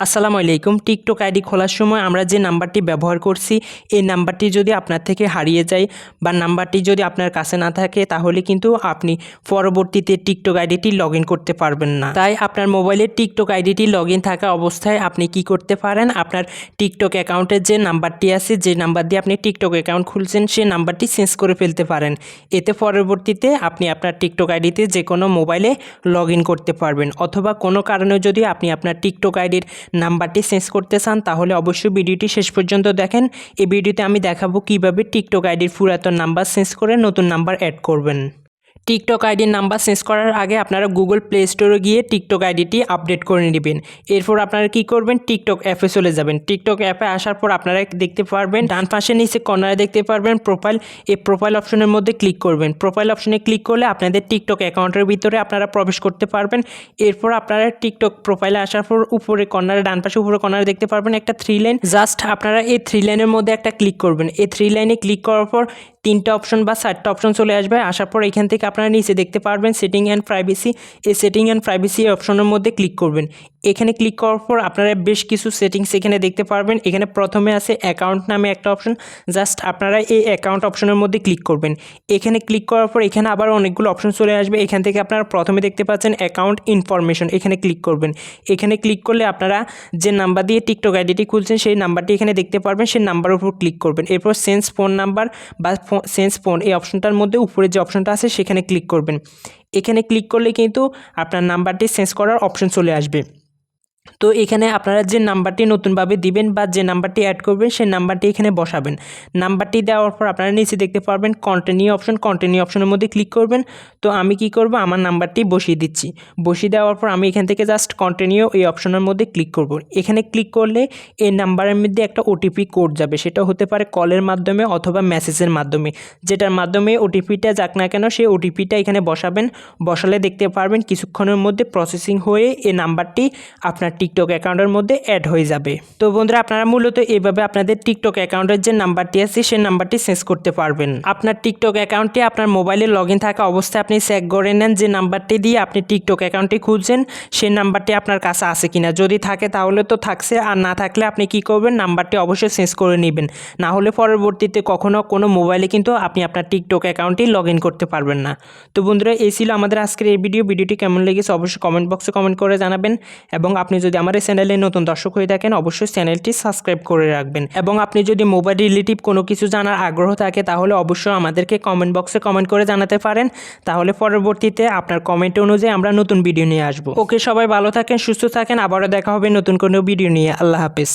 আসসালামু আলাইকুম। TikTok ID খোলার সময় আমরা যে নাম্বারটি ব্যবহার করছি, এই নাম্বারটি যদি আপনার থেকে হারিয়ে যায় বা নাম্বারটি যদি আপনার কাছে না থাকে, তাহলে কিন্তু আপনি পরবর্তীতে টিকটক আইডিটি লগ করতে পারবেন না। তাই আপনার মোবাইলে টিকটক আইডিটি লগ থাকা অবস্থায় আপনি কি করতে পারেন? আপনার টিকটক অ্যাকাউন্টের যে নাম্বারটি আছে, যে নাম্বার দিয়ে আপনি টিকটক অ্যাকাউন্ট খুলছেন সেই নাম্বারটি চেঞ্জ করে ফেলতে পারেন। এতে পরবর্তীতে আপনি আপনার টিকটক আইডিতে যে কোনো মোবাইলে লগ করতে পারবেন। অথবা কোনো কারণে যদি আপনি আপনার টিকটক আইডির নাম্বারটি চেঞ্জ করতে চান, তাহলে অবশ্যই ভিডিওটি শেষ পর্যন্ত দেখেন। এই ভিডিওতে আমি দেখাবো কীভাবে টিকটক আইডির পুরাতন নাম্বার চেঞ্জ করে নতুন নাম্বার অ্যাড করবেন। টিকটক আইডির নাম্বার চেঞ্জ করার আগে আপনারা গুগল প্লে স্টোরে গিয়ে টিকটক আইডিটি আপডেট করে নেবেন। এরপর আপনারা কি করবেন? টিকটক অ্যাপে চলে যাবেন। টিকটক অ্যাপে আসার পর আপনারা দেখতে পারবেন, ডান পাশে নিচে কর্নারে দেখতে পারবেন প্রোফাইল এই প্রোফাইল অপশনের মধ্যে ক্লিক করবেন। প্রোফাইল অপশনে ক্লিক করলে আপনাদের টিকটক অ্যাকাউন্টের ভিতরে আপনারা প্রবেশ করতে পারবেন। এরপর আপনারা টিকটক প্রোফাইলে আসার পর উপরে কর্নারে, ডান পাশে উপরে কর্নারে দেখতে পারবেন একটা থ্রি লাইন জাস্ট আপনারা এই থ্রি লাইনের মধ্যে একটা ক্লিক করবেন। এই থ্রি লাইনে ক্লিক করার পর তিনটা অপশন বা চারটা অপশন চলে আসবে। আসার পর এখান থেকে আপনারা নিচে দেখতে পারবেন সেটিং অ্যান্ড প্রাইভেসি এই সেটিং অ্যান্ড প্রাইভেসি অপশনের মধ্যে ক্লিক করবেন। এখানে ক্লিক করার পর আপনারা বেশ কিছু সেটিংস এখানে দেখতে পারবেন। এখানে প্রথমে আছে অ্যাকাউন্ট নামে একটা অপশন জাস্ট আপনারা এই অ্যাকাউন্ট অপশনের মধ্যে ক্লিক করবেন। এখানে ক্লিক করার পর এখানে আবার অনেকগুলো অপশন চলে আসবে। এখান থেকে আপনারা প্রথমে দেখতে পাচ্ছেন অ্যাকাউন্ট ইনফরমেশন এখানে ক্লিক করবেন। এখানে ক্লিক করলে আপনারা যে নাম্বার দিয়ে টিকটক আইডিটি খুলছেন, সেই নাম্বারটি এখানে দেখতে পারবেন। সেই নাম্বারের উপর ক্লিক করবেন। এরপর সেন্স ফোন নাম্বার বা সেন্স ফোন এই অপশনটার মধ্যে উপরে যে অপশনটা আছে সেখানে ক্লিক করবেন। এখানে ক্লিক করলে কিন্তু আপনার নাম্বারটি সেন্স করার অপশন চলে আসবে। তো এখানে আপনারা যে নাম্বারটি নতুনভাবে দিবেন বা যে নাম্বারটি অ্যাড করবেন, সেই নাম্বারটি এখানে বসাবেন। নাম্বারটি দেওয়ার পর আপনারা নিচে দেখতে পারবেন কন্টিনিউ অপশন কন্টিনিউ অপশনের মধ্যে ক্লিক করবেন। তো আমি কি করব? আমার নাম্বারটি বসিয়ে দিচ্ছি। বসিয়ে দেওয়ার পর আমি এখান থেকে জাস্ট কন্টিনিউ এই অপশনের মধ্যে ক্লিক করব। এখানে ক্লিক করলে এই নাম্বারের মধ্যে একটা ওটিপি কোড যাবে। সেটা হতে পারে কলের মাধ্যমে অথবা মেসেজের মাধ্যমে। যেটার মাধ্যমে ওটিপিটা যাক না কেন, সেই ওটিপিটা এখানে বসাবেন। বসালে দেখতে পারবেন কিছুক্ষণের মধ্যে প্রসেসিং হয়ে এই নাম্বারটি আপনার টিকটক অ্যাকাউন্টের মধ্যে অ্যাড হয়ে যাবে। তো বন্ধুরা, আপনারা মূলত এইভাবে আপনাদের টিকটক অ্যাকাউন্টের যে নাম্বারটি আছে, সেই নাম্বারটি চেঞ্জ করতে পারবেন। আপনার টিকটক অ্যাকাউন্টে আপনার মোবাইলে লগ ইন থাকা অবস্থায় আপনি চেক করে নেন যে নাম্বারটি দিয়ে আপনি টিকটক অ্যাকাউন্টটি খুলছেন, সেই নাম্বারটি আপনার কাছে আছে কিনা। যদি থাকে তাহলে তো থাকছে, আর না থাকলে আপনি কি করবেন নাম্বারটি অবশ্যই চেঞ্জ করে নেবেন। না হলে পরবর্তীতে কখনো কোনো মোবাইলে কিন্তু আপনি আপনার টিকটক অ্যাকাউন্টটি লগ ইন করতে পারবেন না। তো বন্ধুরা, এই ছিল আমাদের আজকের এই ভিডিও ভিডিওটি কেমন লেগেছে অবশ্যই কমেন্ট বক্সে কমেন্ট করে জানাবেন। এবং আপনি যদি আমার এই চ্যানেলে নতুন দর্শক হয়ে থাকেন, অবশ্যই চ্যানেলটি সাবস্ক্রাইব করে রাখবেন। এবং আপনি যদি মোবাইল রিলেটিভ কোনো কিছু জানার আগ্রহ থাকে, তাহলে অবশ্যই আমাদেরকে কমেন্ট বক্সে কমেন্ট করে জানাতে পারেন। তাহলে পরবর্তীতে আপনার কমেন্ট অনুযায়ী আমরা নতুন ভিডিও নিয়ে আসব। ওকে, সবাই ভালো থাকেন, সুস্থ থাকেন। আবারও দেখা হবে নতুন কোনো ভিডিও নিয়ে। আল্লাহ হাফিজ।